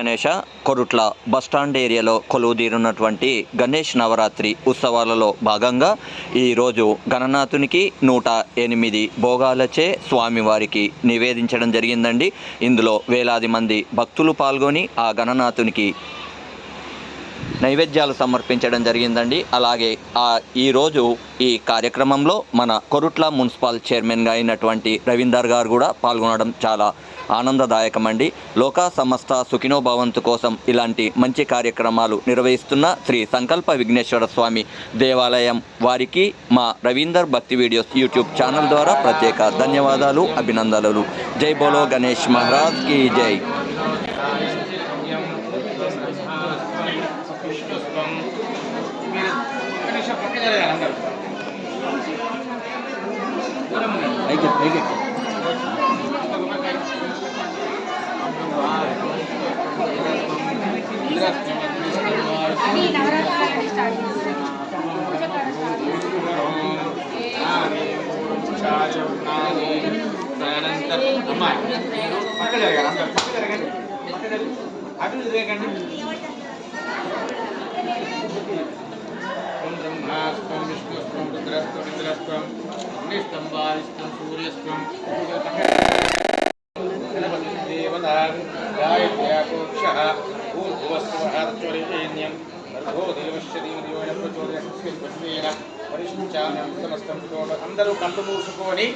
Ganesha Korutla bus stand ఏరియాలో కొలువుదీరున్నటువంటి గణేష్ నవరాత్రి ఉత్సవాలలో భాగంగా ఈరోజు గణనాథునికి నూట ఎనిమిది భోగాలచే స్వామివారికి నివేదించడం జరిగిందండి. ఇందులో వేలాది మంది భక్తులు పాల్గొని ఆ గణనాథునికి నైవేద్యాలు సమర్పించడం జరిగిందండి. అలాగే ఆ ఈరోజు ఈ కార్యక్రమంలో మన కొరుట్ల మున్సిపల్ చైర్మన్గా అయినటువంటి రవీందర్ గారు కూడా పాల్గొనడం చాలా ఆనందదాయకమండి. లోకా సమస్త సుఖినో భవంతు కోసం ఇలాంటి మంచి కార్యక్రమాలు నిర్వహిస్తున్న శ్రీ సంకల్ప విఘ్నేశ్వర స్వామి దేవాలయం వారికి మా రవీందర్ భక్తి వీడియోస్ యూట్యూబ్ ఛానల్ ద్వారా ప్రత్యేక ధన్యవాదాలు అభినందనలు. జై బోలో గణేష్ మహారాజ్కి జై. ಐಕೆ ಐಕೆ अभी नवरात्र का स्टार्ट पूजा का स्टार्ट अभी బ్రహ్మాస్తం విష్ణుస్వం రుద్రస్వం ఇంద్రస్వం సూర్యస్త్వం దేవత గాయత్యాకోక్షః ఊర్ధ్వస్వహార్చోరేణ్యం భర్గో దేవశ్య పరిశుచామ్యం సమస్తం అందరూ కళ్ళు మూసుకొని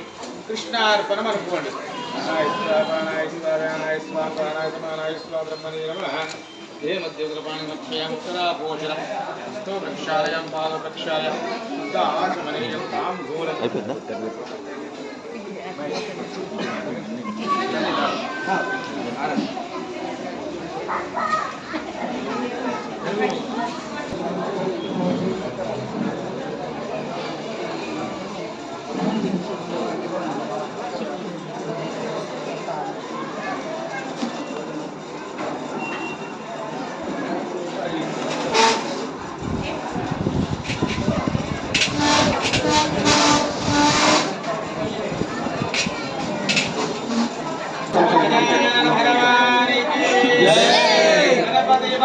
కృష్ణార్పణం అనుకోండి నారాయణ స్వామి స్వామి देहे मध्ये कृपाणिमक्षयाम् उत्तराभोचरस्तौ प्रक्षालयां पादप्रक्षालयां मुक्ताचमनीयं तां घोर Thank you.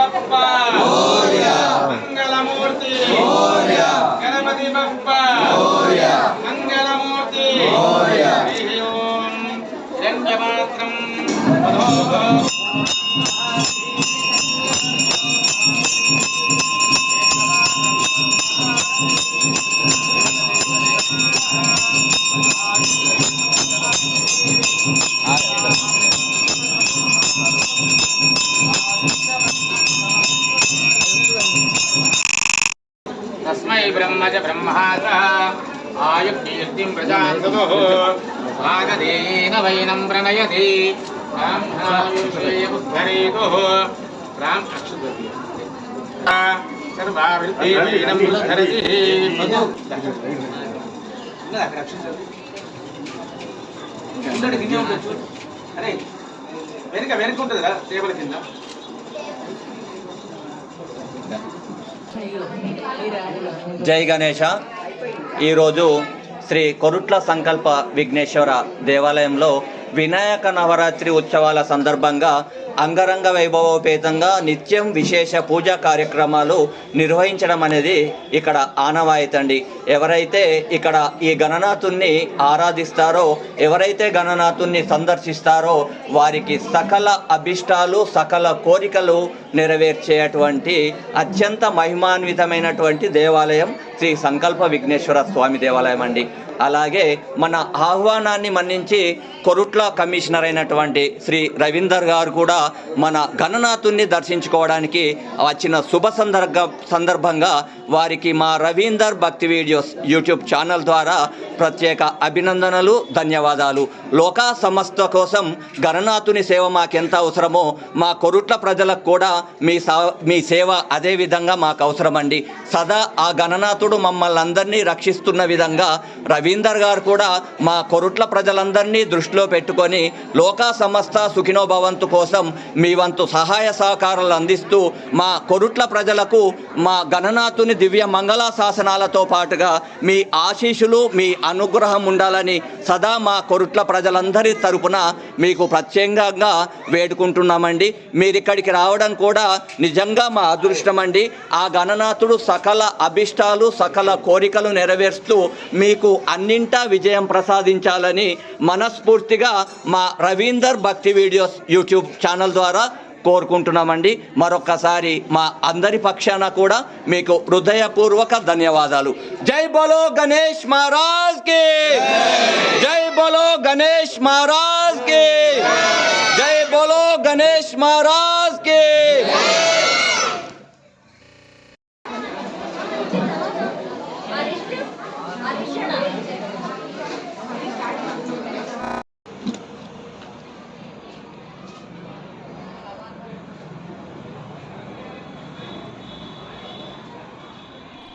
Bapa. Gloria. Oh, Ngalamurti. Gloria. Oh, Kenapa tiba Bapa? ఆయుర్కీర్తిం ప్రజాంతముః ఆగదేన వైనం ప్రణయతి. బ్రాహ్మణాయుషేయముద్ధరేతుః రామ్ అక్షుద్వతి సర్వాభివృద్ధిం ఉద్ధరతి అరే వెనుక వెనుక ఉంటుంది కదా టేబుల్ కింద. జై గణేష. ఈరోజు శ్రీ కొరుట్ల సంకల్ప విఘ్నేశ్వర దేవాలయంలో వినాయక నవరాత్రి ఉత్సవాల సందర్భంగా అంగరంగ వైభవోపేతంగా నిత్యం విశేష పూజా కార్యక్రమాలు నిర్వహించడం అనేది ఇక్కడ ఆనవాయితండి. ఎవరైతే ఇక్కడ ఈ గణనాథుణ్ణి ఆరాధిస్తారో ఎవరైతే గణనాథుణ్ణి సందర్శిస్తారో వారికి సకల అభిష్టాలు సకల కోరికలు నెరవేర్చేటువంటి అత్యంత మహిమాన్వితమైనటువంటి దేవాలయం శ్రీ సంకల్ప విఘ్నేశ్వర స్వామి దేవాలయం అండి. అలాగే మన ఆహ్వానాన్ని మన్నించి కొరుట్ల కమిషనర్ అయినటువంటి శ్రీ రవీందర్ గారు కూడా మన గణనాథుణ్ణి దర్శించుకోవడానికి వచ్చిన శుభ సందర్భ సందర్భంగా వారికి మా రవీందర్ భక్తి వీడియోస్ యూట్యూబ్ ఛానల్ ద్వారా ప్రత్యేక అభినందనలు ధన్యవాదాలు. లోకా సంస్థ కోసం గణనాథుని సేవ మాకెంత అవసరమో మా కొరుట్ల ప్రజలకు కూడా మీ సా మీ సేవ అదే విధంగా మాకు అవసరమండి. సదా ఆ గణనాథు భగవంతుడు మమ్మల్ని అందరినీ రక్షిస్తున్న విధంగా రవీందర్ గారు కూడా మా కొరుట్ల ప్రజలందరినీ దృష్టిలో పెట్టుకొని లోకా సమస్త సుఖినో భవంతు కోసం మీ వంతు సహాయ సహకారాలు అందిస్తూ మా కొరుట్ల ప్రజలకు మా గణనాథుని దివ్య మంగళ శాసనాలతో పాటుగా మీ ఆశీషులు మీ అనుగ్రహం ఉండాలని సదా మా కొరుట్ల ప్రజలందరి తరపున మీకు ప్రత్యేకంగా వేడుకుంటున్నామండి. మీరు ఇక్కడికి రావడం కూడా నిజంగా మా అదృష్టం అండి ఆ గణనాథుడు సకల అభిష్టాలు సకల కోరికలు నెరవేరుస్తూ మీకు అన్నింటా విజయం ప్రసాదించాలని మనస్ఫూర్తిగా మా రవీందర్ భక్తి వీడియోస్ యూట్యూబ్ ఛానల్ ద్వారా కోరుకుంటున్నామండి. మరొక్కసారి మా అందరి పక్షాన కూడా మీకు హృదయపూర్వక ధన్యవాదాలు. జై బలో గణేష్ మహారాజ్కి! జై బలో గణేష్ మహారాజ్కి! జై బలో గణేష్ మహారాజ్